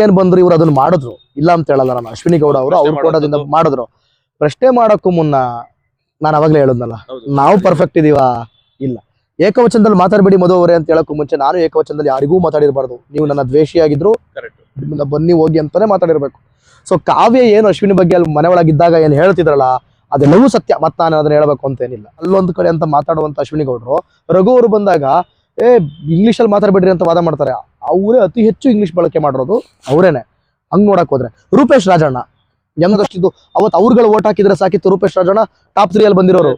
ಏನ್ ಬಂದ್ರು ಇವ್ರು ಅದನ್ನ ಮಾಡಿದ್ರು. ಇಲ್ಲ ಅಂತ ಹೇಳಲ್ಲ ನಾನು. ಅಶ್ವಿನಿ ಗೌಡ ಅವರು ಅವ್ರ ಕೋಟದಿಂದ ಮಾಡಿದ್ರು. ಪ್ರಶ್ನೆ ಮಾಡೋಕ್ಕೂ ಮುನ್ನ ನಾನು ಅವಾಗ್ಲೇ ಹೇಳೋದ್ನಲ್ಲ. ನಾವು ಪರ್ಫೆಕ್ಟ್ ಇದೀವ? ಇಲ್ಲ. ಏಕವಚನದಲ್ಲಿ ಮಾತಾಡಬೇಡಿ ಮಧು ಅವರೇ ಅಂತ ಹೇಳಕ್ಕೂ ಮುಂಚೆ ನಾನು ಏಕವಚನದಲ್ಲಿ ಯಾರಿಗೂ ಮಾತಾಡಿರಬಾರ್ದು. ನೀವು ನನ್ನ ದ್ವೇಷಿಯಾಗಿದ್ರು ಬನ್ನಿ ಹೋಗಿ ಅಂತಾನೆ ಮಾತಾಡಿರ್ಬೇಕು. ಸೊ ಕಾವ್ಯ ಏನು ಅಶ್ವಿನಿ ಬಗ್ಗೆ ಅಲ್ಲಿ ಮನೆ ಒಳಗಿದ್ದಾಗ ಏನು ಹೇಳ್ತಿದ್ರಲ್ಲ ಅದೆಲ್ಲವೂ ಸತ್ಯ. ಮತ್ತ ನಾನು ಅದನ್ನ ಹೇಳ್ಬೇಕು ಅಂತ ಏನಿಲ್ಲ ಅಲ್ಲೊಂದು ಕಡೆ ಅಂತ ಮಾತಾಡುವಂತ ಅಶ್ವಿನಿ ಗೌಡರು ರಘು ಅವರು ಬಂದಾಗ ಏ ಇಂಗ್ಲಿಷ್ ಅಲ್ಲಿ ಮಾತಾಡ್ಬೇಡ್ರಿ ಅಂತ ವಾದ ಮಾಡ್ತಾರೆ. ಅವರೇ ಅತಿ ಹೆಚ್ಚು ಇಂಗ್ಲಿಷ್ ಬಳಕೆ ಮಾಡಿರೋದು ಅವರೇನೆ. ಹಂಗ್ ನೋಡಕ್ ಹೋದ್ರೆ. ರೂಪೇಶ್ ರಾಜಣ್ಣ ಎಂದಷ್ಟಿದ್ದು ಅವತ್ತು ಅವ್ರುಗಳು ಓಟ್ ಹಾಕಿದ್ರೆ ಸಾಕಿತ್ತು ರೂಪೇಶ್ ರಾಜಣ್ಣ ಟಾಪ್ ತ್ರೀ ಅಲ್ಲಿ ಬಂದಿರೋರು.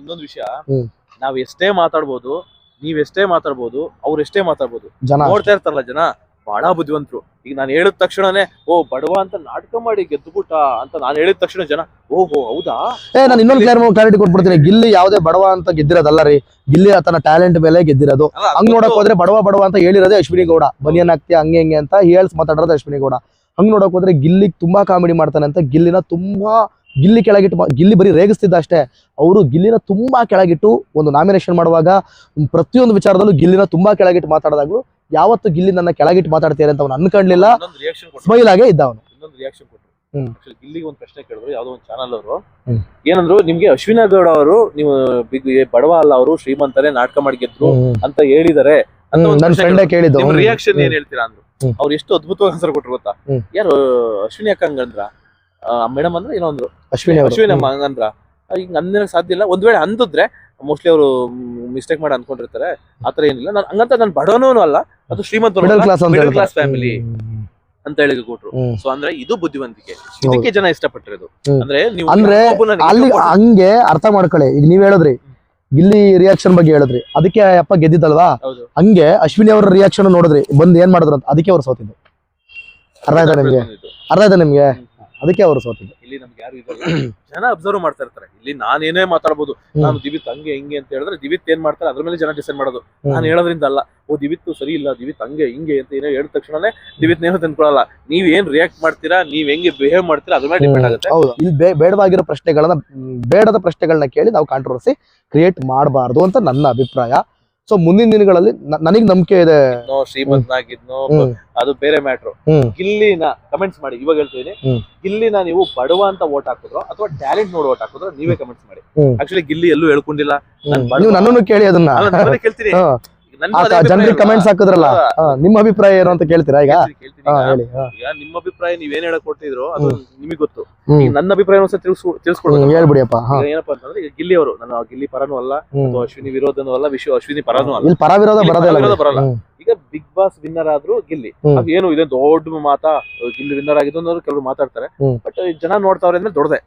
ಇನ್ನೊಂದು ವಿಷಯ. ನಾವ್ ಎಷ್ಟೇ ಮಾತಾಡ್ಬೋದು ನೀವ್ ಎಷ್ಟೇ ಮಾತಾಡ್ಬೋದು ಅವ್ರು ಎಷ್ಟೇ ಮಾತಾಡ್ಬೋದು. ಜನ ನೋಡ್ತಾ ಇರ್ತಾರಲ್ಲ ಜನ. ಬಹಳ ಬುದ್ಧಿವಂತರು. ಈಗ ನಾನು ಹೇಳಿದ ತಕ್ಷಣನೇ ಓ ಬಡವ ಅಂತ ನಾಟಕ ಮಾಡಿ ಗೆದ್ದುಬಿಟ್ಟ ಅಂತ ನಾನು ಹೇಳಿದ ತಕ್ಷಣ ಜನ ಓಹೋ ಹೌದಾ? ಏ ನಾನು ಇನ್ನೊಂದು ಕ್ಲಿಯರ್ ಕ್ಲಾರಿಟಿ ಕೊಟ್ಬಿಡ್ತೀನಿ. ಗಿಲ್ಲಿ ಯಾವುದೇ ಬಡವ ಅಂತ ಗೆದ್ದಿರೋದಲ್ಲ ರೀ. ಗಿಲ್ಲಿ ತನ್ನ ಟ್ಯಾಲೆಂಟ್ ಮೇಲೆ ಗೆದ್ದಿರೋದು. ಹಂಗ್ ನೋಡಕ್ ಹೋದ್ರೆ ಬಡವ ಬಡವ ಅಂತ ಹೇಳಿರೋದೇ ಅಶ್ವಿನಿ ಗೌಡ. ಬನಿಯನ್ ಆಗ್ತಿ ಹಂಗೆ ಹಂಗೆ ಅಂತ ಹೇಳ್ಸ್ ಮಾತಾಡೋದು ಅಶ್ವಿನಿ ಗೌಡ. ಹಂಗ್ ನೋಡಕ್ ಹೋದ್ರೆ ಗಿಲ್ಲಿ ತುಂಬಾ ಕಾಮಿಡಿ ಮಾಡ್ತಾನೆ ಅಂತ ಗಿಲ್ಲಿನ ತುಂಬಾ ಗಿಲ್ಲಿ ಕೆಳಗಿಟ್ಟು ಗಿಲ್ಲಿ ಬರೀ ರೇಗಿಸ್ತಿದ್ದ ಅಷ್ಟೇ. ಅವರು ಗಿಲ್ಲಿನ ತುಂಬಾ ಕೆಳಗಿಟ್ಟು ಒಂದು ನಾಮಿನೇಷನ್ ಮಾಡುವಾಗ ಪ್ರತಿಯೊಂದು ವಿಚಾರದಲ್ಲೂ ಗಿಲ್ಲಿನ ತುಂಬಾ ಕೆಳಗಿಟ್ಟು ಮಾತಾಡಿದಾಗ್ಲೂ ಯಾವತ್ತು ಗಿಲ್ಲಿ ನನ್ನ ಕೆಳಗಿಟ್ಟು ಮಾತಾಡ್ತೀರ ಅಂತ ಅವ್ನು ಅನ್ಕೊಂಡ್ಲಿಲ್ಲ ಇನ್ನೊಂದು ರಿಯಾಕ್ಷನ್ ಕೊಟ್ಟು ಸ್ಮೈಲ್ ಆಗೇ ಇದ್ದ ಅವನು. ಇನ್ನೊಂದು ರಿಯಾಕ್ಷನ್ ಕೊಟ್ಟರು ಗಿಲ್ಲಿಗೆ ಒಂದು ಪ್ರಶ್ನೆ ಕೇಳಿದ್ರು ಯಾವ್ದೋ ಒಂದು ಚಾನಲ್ ಅವರು. ಏನಂದ್ರು ನಿಮ್ಗೆ ಅಶ್ವಿನ ಗೌಡ ಅವರು ನೀವು ಬಿಗ್ ಬಡವ ಅಲ್ಲ ಅವರು ಶ್ರೀಮಂತರೇ ನಾಟಕ ಮಾಡಿ ಗೆದ್ರು ಅಂತ ಹೇಳಿದಾರೆ. ರಿಯಾಕ್ಷನ್. ಏನ್ ಹೇಳ್ತೀರಾ ಅಂದ್ರು. ಅವ್ರು ಎಷ್ಟು ಅದ್ಭುತವಾಗಿ ಆನ್ಸರ್ ಕೊಟ್ರು ಗೊತ್ತಾ? ಯಾರು ಅಶ್ವಿನಿ ಅಕ್ಕ ಹಂಗಂದ್ರ? ಮೇಡಮ್ ಅಂದ್ರೆ ಏನೋ ಅಂದ್ರು. ಅಶ್ವಿನಿ ಅಶ್ವಿನಿ ಅಮ್ಮ ಹಂಗಂದ್ರ. ಹಿಂಗ ಅಂದಿರಕ್ ಸಾಧ್ಯ ಇಲ್ಲ. ಒಂದ್ ವೇಳೆ ಅಂದಿದ್ರೆ ಮೋಸ್ಟ್ಲಿ ಅವರು ಮಿಸ್ಟೇಕ್ ಮಾಡಿ ಅನ್ಕೊಂಡಿರ್ತಾರೆ. ಆತರ ಏನಿಲ್ಲ. ನಾನು ಹಂಗಂತ ನಾನು ಬಡವನೂ ಅಲ್ಲ ಅದು ಶ್ರೀಮಂತ ಮಿಡಲ್ ಕ್ಲಾಸ್ ಫ್ಯಾಮಿಲಿ ಅಂತ ಹೇಳಿ ಕೊಟ್ರು. ಸೊ ಅಂದ್ರೆ ಇದು ಬುದ್ಧಿವಂತಿಕೆ. ಇದಕ್ಕೆ ಜನ ಇಷ್ಟಪಟ್ಟಿರೋದು ಅಂದ್ರೆ ನೀವು ಅಂದ್ರೆ ಅಲ್ಲಿ ಹಂಗೆ ಅರ್ಥ ಮಾಡ್ಕೊಳ್ಳಿ. ಈಗ ನೀವ್ ಹೇಳಿದ್ರಿ. ಇಲ್ಲಿ ರಿಯಾಕ್ಷನ್ ಬಗ್ಗೆ ಹೇಳಿದ್ರಿ. ಅದಕ್ಕೆ ಅಪ್ಪ ಗೆದ್ದಿದ್ದಲ್ವಾ? ಹೌದು. ಹಂಗೆ ಅಶ್ವಿನಿ ಅವರ ರಿಯಾಕ್ಷನ್ ನೋಡಿದ್ರಿ. ಬಂದ್ ಏನ್ ಮಾಡಿದ್ರು ಅಂತ? ಅದಕ್ಕೆ ಅವ್ರು ಸೋತಿದ್ದು. ಅರ್ಥ ಆಯ್ತಾ ನಿಮ್ಗೆ? ಅರ್ಧ ಅರ್ಥ ಆಯ್ತಾ ನಿಮ್ಗೆ? ಅದಕ್ಕೆ ಅವರು ಸೋತಿದ್ದು ಇಲ್ಲಿ ನಮ್ಗೆ ಯಾರು ಇದ್ದಾರೆ ಜನ ಅಬ್ಸರ್ವ್ ಮಾಡ್ತಾ ಇರ್ತಾರೆ ಇಲ್ಲಿ ನಾನೇನೇ ಮಾತಾಡ್ಬೋದು ನಾನು ದಿವಿತ್ ಹಂಗೆ ಹಿಂಗೆ ಅಂತ ಹೇಳಿದ್ರೆ ದಿವಿತ್ ಏನ್ ಮಾಡ್ತಾರೆ? ಅದ್ರ ಮೇಲೆ ಜನ ಡಿಸೈಡ್ ಮಾಡೋದು. ನಾನು ಹೇಳೋದ್ರಿಂದ ಅಲ್ಲ. ಓ ದಿವಿತ್ ಸರಿ ಇಲ್ಲ ದಿವಿತ್ ಹಂಗೆ ಹಿಂಗೆ ಅಂತ ಏನೋ ಹೇಳಿದ ತಕ್ಷಣನೇ ದಿವಿತ್ ನೇನು ತಿನ್ಕೊಳ್ಳಲ್ಲ. ನೀವ್ ಏನ್ ರಿಯಾಕ್ಟ್ ಮಾಡ್ತೀರಾ? ನೀವ್ ಹೆಂಗೆ ಬಿಹೇವ್ ಮಾಡ್ತೀರಾ? ಅದ್ರ ಮೇಲೆ ಡಿಪೆಂಡ್ ಆಗುತ್ತೆ. ಹೌದು. ಇಲ್ಲಿ ಬೇಡವಾಗಿರೋ ಪ್ರಶ್ನೆಗಳನ್ನ ಬೇಡದ ಪ್ರಶ್ನೆಗಳನ್ನ ಕೇಳಿ ನಾವು ಕಾಂಟ್ರವರ್ಸಿ ಕ್ರಿಯೇಟ್ ಮಾಡಬಾರ್ದು ಅಂತ ನನ್ನ ಅಭಿಪ್ರಾಯ. ಸೊ ಮುಂದಿನ ದಿನಗಳಲ್ಲಿ ನನಗೆ ನಂಬಿಕೆ ಇದೆ. ಶ್ರೀಮಂತನಾಗಿದ್ನೋ ಅದು ಬೇರೆ ಮ್ಯಾಟ್ರು. ಇಲ್ಲಿನ ಗಿಲ್ಲಿನ ಕಮೆಂಟ್ಸ್ ಮಾಡಿ ಇವಾಗ ಹೇಳ್ತೀನಿ ಹ್ಮ್. ಗಿಲ್ಲಿನ ನೀವು ಬಡವ ಅಂತ ಓಟ್ ಹಾಕಿದ್ರು ಅಥವಾ ಟ್ಯಾಲೆಂಟ್ ನೋಡಿ ಓಟ್ ಹಾಕಿದ್ರು ನೀವೇ ಕಮೆಂಟ್ಸ್ ಮಾಡಿ. ಆಕ್ಚುಲಿ ಗಿಲ್ಲಿ ಎಲ್ಲೂ ಹೇಳ್ಕೊಂಡಿಲ್ಲ. ನನ್ನನ್ನು ಕೇಳಿ ಅದನ್ನ. ಕೇಳ್ತೀನಿ ಜನರಿಗೆ ಕಮೆಂಟ್ಸ್ ಹಾಕಿದ್ರಲ್ಲ? ನಿಮ್ಮ ಅಭಿಪ್ರಾಯ ಏನು ಅಂತ ಕೇಳ್ತೀರಾ ಈಗ? ಹೇಳಿ. ಈಗ ನಿಮ್ಮ ಅಭಿಪ್ರಾಯ ನೀವ್ ಹೇಳಕ್ ಕೊಟ್ಟಿದ್ರು ಅದು ನಿಮಗೆ ಗೊತ್ತು. ಈಗ ನನ್ನ ಅಭಿಪ್ರಾಯ ಒಂದ್ಸಲ ತಿಳ್ಸ್ಕೊ ತಿಳ್ಸ್ಕೊಡ್ಬೇಕು ಹೇಳ್ಬಿಡಿಯಪ್ಪ ಈಗ ಏನಪ್ಪಾ ಅಂತಂದ್ರೆ ಈಗ ಗಿಲ್ಲಿ ಅವರು ನಾನು ಗಿಲ್ಲಿ ಪರನು ಅಲ್ಲ ಅಥವಾ ಅಶ್ವಿನಿ ವಿರೋಧನೂ ಅಲ್ಲ ವಿಶ್ವ ಅಶ್ವಿನಿ ಪರನು ಅಲ್ಲ. ಇಲ್ಲಿ ಪರ ವಿರೋಧ ಬರೋದೇ ಇಲ್ಲ ವಿರೋಧ ಬರಲ್ಲ. ಈಗ ಬಿಗ್ ಬಾಸ್ ವಿನ್ನರ್ ಆದ್ರೂ ಗಿಲ್ಲಿ. ಅದ್ ಏನು ಇದೆ ದೊಡ್ಡ ಮಾತಾ ಗಿಲ್ಲಿ ವಿನ್ನರ್ ಆಗಿದ್ದು ಅನ್ನೋರು ಕೆಲವರು ಮಾತಾಡ್ತಾರೆ. ಬಟ್ ಜನ ನೋಡ್ತಾವ್ರೆ ಅಂದ್ರೆ ದೊಡ್ಡದೆ.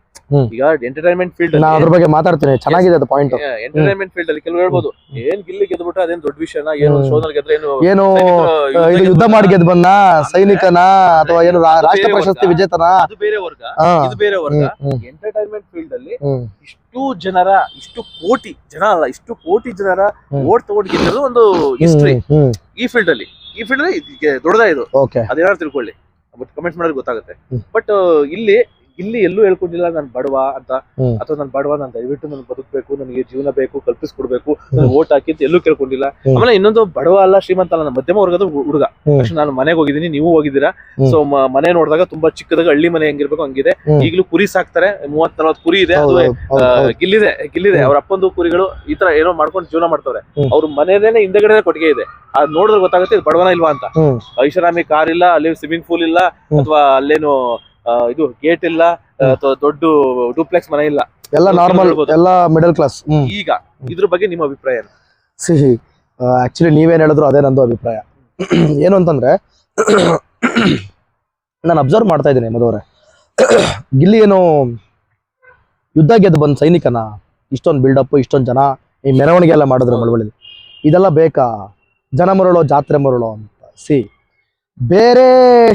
ಈಗ ಎಂಟರ್ಟೈನ್ಮೆಂಟ್ ಫೀಲ್ಡ್ ಅದ್ರ ಬಗ್ಗೆ ಮಾತಾಡ್ತೀನಿ. ಚೆನ್ನಾಗಿದೆ ಅದು ಪಾಯಿಂಟ್ ಎಂಟರ್ಟೈನ್ಮೆಂಟ್ ಫೀಲ್ಡ್ ಅಲ್ಲಿ ಕೆಲವರು ಹೇಳ್ಬೋದು ಏನ್ ಗಿಲ್ಲಿ ಗೆದ್ಬಿಟ್ಟ ಅದೇನ್ ದೊಡ್ಡ ವಿಷಯ ಏನು. ಶೋನಲ್ಲಿ ಗೆದ್ರೆ ಏನು ಏನು ಇದು ಯುದ್ಧ ಮಾಡಿ ಗೆದ್ ಬಂದ? ಸೈನಿಕನ? ಅಥವಾ ಏನು ರಾಷ್ಟ್ರ ಪ್ರಶಸ್ತಿ. ವಿಜೇತನ? ಅದು ಬೇರೆ ವರ್ಗ. ಇದು ಬೇರೆ ವರ್ಗ. ಎಂಟರ್ಟೈನ್ಮೆಂಟ್ ಫೀಲ್ಡ್ ಅಲ್ಲಿ ಇಷ್ಟು ಜನರ ಇಷ್ಟು ಕೋಟಿ ಜನ ಅಲ್ಲ ಇಷ್ಟು ಕೋಟಿ ಜನರ. ಓಟ್ ತಗೊಂಡು ಗೆದ್ದಿರೋದು ಒಂದು ಹಿಸ್ಟ್ರಿ ಈ ಫೀಲ್ಡ್ ಅಲ್ಲಿ. ಈ ಫೀಲ್ಡ್ ಅಲ್ಲಿ ದೊಡ್ಡದ ಇದು ಅದೇನಾದ್ರು ತಿಳ್ಕೊಳ್ಳಿ. ಬಟ್ ಕಮೆಂಟ್ ಮಾಡಿದ್ರೆ ಗೊತ್ತಾಗುತ್ತೆ. ಬಟ್ ಇಲ್ಲಿ ಇಲ್ಲಿ ಎಲ್ಲೂ ಹೇಳ್ಕೊಂಡಿಲ್ಲ ನಾನು ಬಡವ ಅಂತ. ಅಥವಾ ನಾನು ಬಡವ ನಾನು ದಯವಿಟ್ಟು ನನ್ಗೆ ಬದುಕಬೇಕು ನನಗೆ ಜೀವನ ಬೇಕು ಕಲ್ಪಿಸ್ಕೊಡ್ಬೇಕು ನಾನು ಓಟ್ ಹಾಕಿ ಅಂತ ಎಲ್ಲೂ ಕೇಳ್ಕೊಂಡಿಲ್ಲ. ಆಮೇಲೆ ಇನ್ನೊಂದು ಬಡವ ಅಲ್ಲ ಶ್ರೀಮಂತ ಅಲ್ಲ ಮಧ್ಯಮ ವರ್ಗದ ಹುಡುಗ. ನಾನು ಮನೆಗೆ ಹೋಗಿದ್ದೀನಿ ನೀವು ಹೋಗಿದ್ದೀರಾ. ಸೊ ಮನೆ ನೋಡಿದಾಗ ತುಂಬಾ ಚಿಕ್ಕದಾಗ ಹಳ್ಳಿ ಮನೆ ಹೆಂಗಿರ್ಬೇಕು ಹಂಗಿದೆ. ಈಗಲೂ ಕುರಿ ಸಾಕ್ತಾರೆ ಮೂವತ್ ನಲ್ವತ್ ಕುರಿ ಇದೆ ಅದು ಗಿಲ್ಲಿದೆ ಗಿಲ್ಲಿದೆ. ಅವ್ರ ಅಪ್ಪಂದು ಕುರಿಗಳು ಈ ತರ ಏನೋ ಮಾಡ್ಕೊಂಡು ಜೀವನ ಮಾಡ್ತವ್ರೆ. ಅವ್ರ ಮನೆದೇನೆ ಹಿಂದೆಗಡೆ ಕೊಟ್ಟಿಗೆ ಇದೆ. ಅದ್ ನೋಡಿದ್ರೆ ಗೊತ್ತಾಗುತ್ತೆ ಇದು ಬಡವನ ಇಲ್ವಾ ಅಂತ. ಐಷಾರಾಮಿ ಕಾರ್ ಇಲ್ಲ ಅಲ್ಲಿ ಸ್ವಿಮ್ಮಿಂಗ್ ಪೂಲ್ ಇಲ್ಲ ಅಥವಾ ಅಲ್ಲೇನು ಇದು ಗೇಟ್ ಇಲ್ಲ ಅಥವಾ ದೊಡ್ಡ ಡೂಪ್ಲೆಕ್ಸ್ ಮನೆ ಇಲ್ಲ. ಎಲ್ಲ ನಾರ್ಮಲ್ ಎಲ್ಲ ಮಿಡಲ್ ಕ್ಲಾಸ್ ಈಗ ಇದ್ರ ಬಗ್ಗೆ ನಿಮ್ಮ ಅಭಿಪ್ರಾಯ? ಸಿಹಿ ಆಕ್ಚುಲಿ ನೀವೇನ್ ಹೇಳಿದ್ರು ಅದೇ ನಂದು ಅಭಿಪ್ರಾಯ. ಏನು ಅಂತಂದ್ರೆ ನಾನು ಅಬ್ಸರ್ವ್ ಮಾಡ್ತಾ ಇದ್ದೀನಿ ಮದುವರೆ ಗಿಲ್ಲಿ ಏನು ಯುದ್ಧ ಗೆದ್ದು ಬಂದ್ ಸೈನಿಕನ ಇಷ್ಟೊಂದು ಬಿಲ್ಡಪ್ ಇಷ್ಟೊಂದು ಜನ ಈ ಮೆರವಣಿಗೆ ಎಲ್ಲ ಮಾಡಿದ್ರು. ಮಳವಳ್ಳಿ ಇದೆಲ್ಲ ಬೇಕಾ? ಜನ ಮರಳೋ ಜಾತ್ರೆ ಮರಳೋ ಅಂತ. ಸಿ. ಬೇರೆ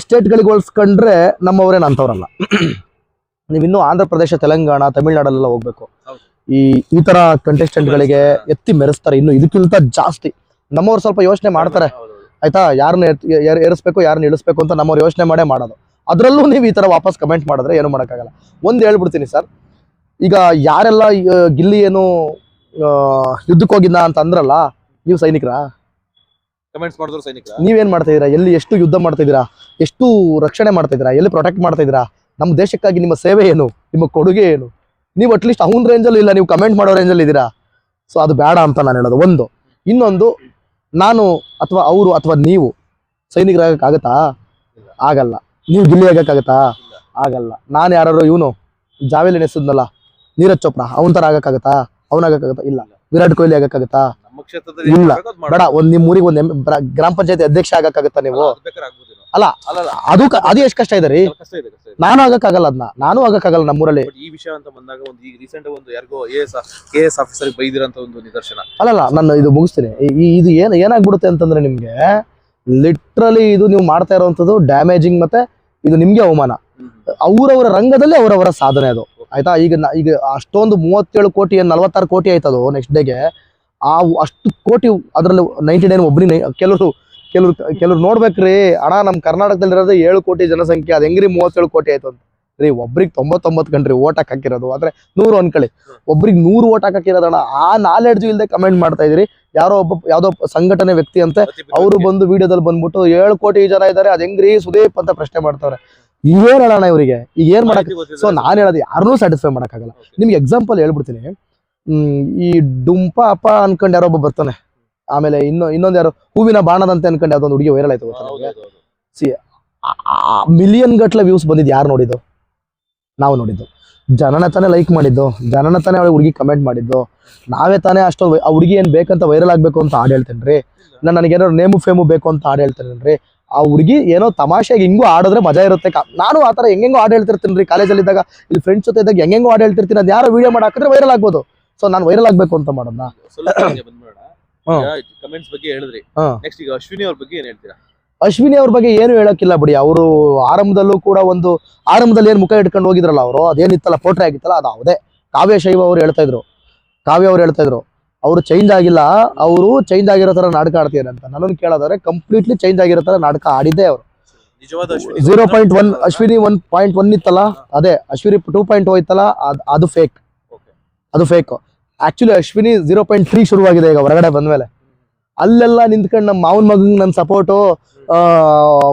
ಸ್ಟೇಟ್ಗಳಿಗೆ ಹೋಲ್ಸ್ಕೊಂಡ್ರೆ ನಮ್ಮವರೇನು ಅಂಥವ್ರಲ್ಲ ನೀವಿನ್ನೂ ಆಂಧ್ರ ಪ್ರದೇಶ ತೆಲಂಗಾಣ ತಮಿಳ್ನಾಡಲ್ಲೆಲ್ಲ ಹೋಗ್ಬೇಕು. ಈ ಈ ತರ ಕಂಟೆಸ್ಟೆಂಟ್ಗಳಿಗೆ ಗಳಿಗೆ ಎತ್ತಿ ಮೆರೆಸ್ತಾರೆ. ಇನ್ನು ಇದಕ್ಕಿಂತ ಜಾಸ್ತಿ. ನಮ್ಮವ್ರು ಸ್ವಲ್ಪ ಯೋಚನೆ ಮಾಡ್ತಾರೆ. ಆಯ್ತಾ? ಯಾರನ್ನ ಏರಿಸ್ಬೇಕು ಯಾರನ್ನ ಇಳಿಸ್ಬೇಕು ಅಂತ ನಮ್ಮವ್ರು ಯೋಚನೆ ಮಾಡೇ ಮಾಡೋದು. ಅದರಲ್ಲೂ ನೀವು ಈ ತರ ವಾಪಸ್ ಕಮೆಂಟ್ ಮಾಡಿದ್ರೆ ಏನು ಮಾಡೋಕ್ಕಾಗಲ್ಲ. ಒಂದು ಹೇಳ್ಬಿಡ್ತೀನಿ ಸರ್. ಈಗ ಯಾರೆಲ್ಲ ಗಿಲ್ಲಿ ಏನು ಯುದ್ಧಕ್ಕೆ ಹೋಗಿದ್ದ ಅಂತ ಅಂದ್ರಲ್ಲ ನೀವು ಸೈನಿಕರಾ? ಕಮೆಂಟ್ಸ್ ಮಾಡಿದ್ರು ಸೈನಿಕ ನೀವೇನ್ ಮಾಡ್ತಾ ಇದೀರಾ ಎಲ್ಲಿ ಎಷ್ಟು ಯುದ್ಧ ಮಾಡ್ತಾ ಇದೀರಾ ಎಷ್ಟು ರಕ್ಷಣೆ ಮಾಡ್ತಾ ಇದೀರಾ ಎಲ್ಲಿ ಪ್ರೊಟೆಕ್ಟ್ ಮಾಡ್ತಾ ಇದೀರಾ ನಮ್ಮ ದೇಶಕ್ಕಾಗಿ ನಿಮ್ಮ ಸೇವೆ ಏನು? ನಿಮ್ಮ ಕೊಡುಗೆ ಏನು? ನೀವು ಅಟ್ಲೀಸ್ಟ್ ಅವನ ರೇಂಜಲ್ಲಿ ಇಲ್ಲ, ನೀವು ಕಮೆಂಟ್ ಮಾಡೋ ರೇಂಜಲ್ಲಿ ಇದ್ದೀರಾ? ಸೊ ಅದು ಬೇಡ ಅಂತ ನಾನು ಹೇಳೋದು. ಒಂದು, ಇನ್ನೊಂದು, ನಾನು ಅಥವಾ ಅವರು ಅಥವಾ ನೀವು ಸೈನಿಕರಾಗಕ್ಕಾಗತ್ತಾ. ಆಗಲ್ಲ. ನೀವು ಗಿಲ್ಲಿ ಆಗಕ್ಕಾಗತ್ತಾ ಆಗಲ್ಲ. ನಾನು ಯಾರು ಇವನು ಜಾವೇಲಿ ಎಸದ್ನಲ್ಲ, ನೀರಜ್ ಚೋಪ್ರಾ, ಅವನ ಥರ ಆಗಕ್ಕಾಗತ್ತಾ ಅವನಾಗಕ್ಕಾಗತ್ತಾ ಇಲ್ಲ. ವಿರಾಟ್ ಕೊಹ್ಲಿ ಆಗಕ್ಕಾಗತ್ತಾ ಇಲ್ಲ. ಬೇಡ ಒಂದ್ ನಿಮ್ ಊರಿಗೆ ಒಂದ್ ಗ್ರಾಮ ಪಂಚಾಯತಿ ಅಧ್ಯಕ್ಷ ಆಗಕ್ಕಾಗತ್ತ ನೀವು? ಅಲ್ಲ, ಅದ್ ಅದು ಎಷ್ಟು ಕಷ್ಟ ಇದೆ ರೀ? ನಾನು ಆಗಕ್ಕಾಗಲ್ಲ ಅದನ್ನ ನಾನು ಆಗಕ್ಕಾಗಲ್ಲ ನಮ್ಮೂರಲ್ಲಿ. ಈ ವಿಷಯ ಅಂತ ಬಂದಾಗ ಒಂದು ಈಗ ರೀಸೆಂಟ್ ಒಂದು ಯಾರಿಗೋ A S K S officer ಬೈದಿರಂತ ಒಂದು ನಿದರ್ಶನ. ಅಲ್ಲಲ್ಲ ನಾನು ಇದು ಮುಗಿಸ್ತೀನಿ. ಇದು ಏನ್ ಏನಾಗ್ಬಿಡುತ್ತೆ ಅಂತಂದ್ರೆ ನಿಮ್ಗೆ ಲಿಟ್ರಲಿ ಇದು ನೀವು ಮಾಡ್ತಾ ಇರುವಂತದ್ದು ಡ್ಯಾಮೇಜಿಂಗ್ ಮತ್ತೆ ಇದು ನಿಮ್ಗೆ ಅವಮಾನ. ಅವರವರ ರಂಗದಲ್ಲಿ ಅವರವರ ಸಾಧನೆ ಅದು. ಆಯ್ತಾ? ಈಗ ಈಗ ಅಷ್ಟೊಂದು ಮೂವತ್ತೇಳು ಕೋಟಿ ನಲವತ್ತಾರು ಕೋಟಿ ಆಯ್ತದು ನೆಕ್ಸ್ಟ್ ಡೇಗೆ ಆ ಅಷ್ಟು ಕೋಟಿ ಅದರಲ್ಲಿ ನೈಂಟಿ ನೈನ್ ಒಬ್ಬರಿ ಕೆಲವರು ಕೆಲವರು ಕೆಲವ್ರು ನೋಡ್ಬೇಕ್ರಿ. ಅಣ್ಣ ನಮ್ಮ ಕರ್ನಾಟಕದಲ್ಲಿರೋದು ಏಳು ಕೋಟಿ ಜನಸಂಖ್ಯೆ. ಅದು ಹೆಂಗ್ರಿ ಮೂವತ್ತೇಳು ಕೋಟಿ ಆಯ್ತು ಅಂತ. ರೀ ಒಬ್ರಿಗೆ ತೊಂಬತ್ತೊಂಬತ್ತು ಗಂಟ್ರಿ ಓಟ್ ಹಾಕಿರೋದು. ಆದ್ರೆ ನೂರು ಅನ್ಕೊಳ್ಳಿ. ಒಬ್ರಿಗೆ ನೂರು ಓಟ್ ಹಾಕಿರೋದಣ್ಣ ಆ ನಾಲೆಡ್ಜು ಇಲ್ಲದೆ ಕಮೆಂಟ್ ಮಾಡ್ತಾ ಇದ್ರಿ ಯಾರೋ ಒಬ್ಬ ಯಾವ್ದೋ ಸಂಘಟನೆ ವ್ಯಕ್ತಿ ಅಂತೆ ಅವರು ಬಂದು ವಿಡಿಯೋದಲ್ಲಿ ಬಂದ್ಬಿಟ್ಟು ಏಳು ಕೋಟಿ ಜನ ಇದ್ದಾರೆ. ಅದು ಹೆಂಗ್ರಿ ಸುದೀಪ್ ಅಂತ ಪ್ರಶ್ನೆ ಮಾಡ್ತಾರೆ ಏನ್ ಹೇಳೋಣ ಇವರಿಗೆ? ಈಗ ಏನ್ ಮಾಡಕ್ ಸೊ ನಾನು ಹೇಳೋದು ಯಾರನ್ನೂ ಸ್ಯಾಟಿಸ್ಫೈ ಮಾಡಕ್ಕಾಗಲ್ಲ. ನಿಮ್ಗೆ ಎಕ್ಸಾಂಪಲ್ ಹೇಳ್ಬಿಡ್ತೀನಿ. ಈ ಡುಂಪ ಅಪ್ಪ ಅನ್ಕೊಂಡು ಯಾರೋ ಒಬ್ಬ ಬರ್ತಾನೆ. ಆಮೇಲೆ ಇನ್ನೊ ಇನ್ನೊಂದ್ ಯಾರು ಹೂವಿನ ಬಾಣದಂತೆ ಅನ್ಕೊಂಡು ಯಾವ್ದೊಂದು ಹುಡುಗಿ ವೈರಲ್ ಆಯ್ತು ಸಿ? ಮಿಲಿಯನ್ ಗಟ್ಲೆ ವ್ಯೂಸ್ ಬಂದಿದ್ದು ಯಾರು ನೋಡಿದ್ದು? ನಾವು ನೋಡಿದ್ದು. ಜನನ ತಾನೇ ಲೈಕ್ ಮಾಡಿದ್ದು ಜನನ ತಾನೇ ಅವಳಿಗೆ ಹುಡುಗಿ ಕಮೆಂಟ್ ಮಾಡಿದ್ದು. ನಾವೇ ತಾನೇ ಅಷ್ಟೊಂದು ಆ ಹುಡುಗಿ ಏನ್ ಬೇಕಂತ ವೈರಲ್ ಆಗ್ಬೇಕು ಅಂತ ಹಾಡು ಹೇಳ್ತೇನ್ರಿ? ನಾನು ನನಗೇನಾದ್ರು ನೇಮು ಫೇಮು ಬೇಕು ಅಂತ ಹಾಡು ಹೇಳ್ತೇನೆ ಆ ಹುಡುಗಿ ಏನೋ ತಮಾಷೆಗೆ ಹಿಂಗೂ ಆಡಿದ್ರೆ ಮಜಾ ಇರುತ್ತೆ ನಾನು ಆ ಥರ ಹೆಂಗೆಂಗೋ ಹಾಡು ಹೇಳ್ತಿರ್ತೀನಿ ರೀ ಕಾಲೇಜಲ್ಲಿ ಇದ್ದಾಗ ಇಲ್ಲಿ ಫ್ರೆಂಡ್ಸ್ ಜೊತೆ ಇದ್ದಾಗ ಹೆಂಗೆಂಗೋ ಹಾಡು ಹೇಳ್ತಿರ್ತೀನಿ. ಅದು ಯಾರೋ ವಿಡಿಯೋ ಮಾಡಿ ಹಾಕಿದ್ರೆ ವೈರಲ್ ಆಗ್ಬೋದು. ಸೊ ನಾನು ವೈರಲ್ ಆಗ್ಬೇಕು ಅಂತ ಮಾಡೋಣ. ಕಮೆಂಟ್ಸ್ ಬಗ್ಗೆ ಹೇಳಿದ್ರಿ. ನೆಕ್ಸ್ಟ್ ಈಗ ಅಶ್ವಿನಿ ಅವ್ರ ಬಗ್ಗೆ ಏನ್ ಹೇಳ್ತೀರಾ? ಅಶ್ವಿನಿ ಅವ್ರ ಬಗ್ಗೆ ಏನು ಹೇಳಕ್ಕಿಲ್ಲ ಬಿಡಿ. ಅವರು ಆರಂಭದಲ್ಲೂ ಕೂಡ ಒಂದು ಆರಂಭದಲ್ಲಿ ಏನು ಮುಖ ಇಟ್ಕೊಂಡು ಹೋಗಿದ್ರಲ್ಲ ಅವರು ಅದೇನಿತ್ತಲ್ಲ ಪೋಟ್ರೆ ಆಗಿತ್ತಲ್ಲ ಅದು ಅವದೇ. ಕಾವ್ಯ ಶೈವ ಅವ್ರು ಹೇಳ್ತಾ ಇದ್ರು. ಕಾವ್ಯ ಅವ್ರು ಹೇಳ್ತಾ ಇದ್ರು. ಅವರು ಚೇಂಜ್ ಆಗಿಲ್ಲ ಅವರು ಚೇಂಜ್ ಆಗಿರೋ ತರ ನಾಟಕ ಆಡ್ತಿದ್ದಾರೆ ಅಂತ. ನನ್ನ ಕೇಳೋದಾದ್ರೆ ಕಂಪ್ಲೀಟ್ಲಿ ಚೇಂಜ್ ಆಗಿರೋ ತರ ನಾಟಕ ಆಡಿದ್ದೆ ಅವರು. Zero point one Ashwini one point one ಇತ್ತಲ್ಲ ಅದೇ ಅಶ್ವಿನಿ ಟೂ ಪಾಯಿಂಟ್ ಇತ್ತಲ್ಲ ಅದ್- ಅದು ಫೇಕ್. ಅದು fake actually Ashwini zero point three ಶುರುವಾಗಿದೆ ಈಗ ಹೊರಗಡೆ ಬಂದ್ಮೇಲೆ. ಅಲ್ಲೆಲ್ಲ ನಿಂತ್ಕೊಂಡು ನಮ್ಮ ಮಾವನ ಮಗಂಗೆ ನನ್ನ ಸಪೋರ್ಟು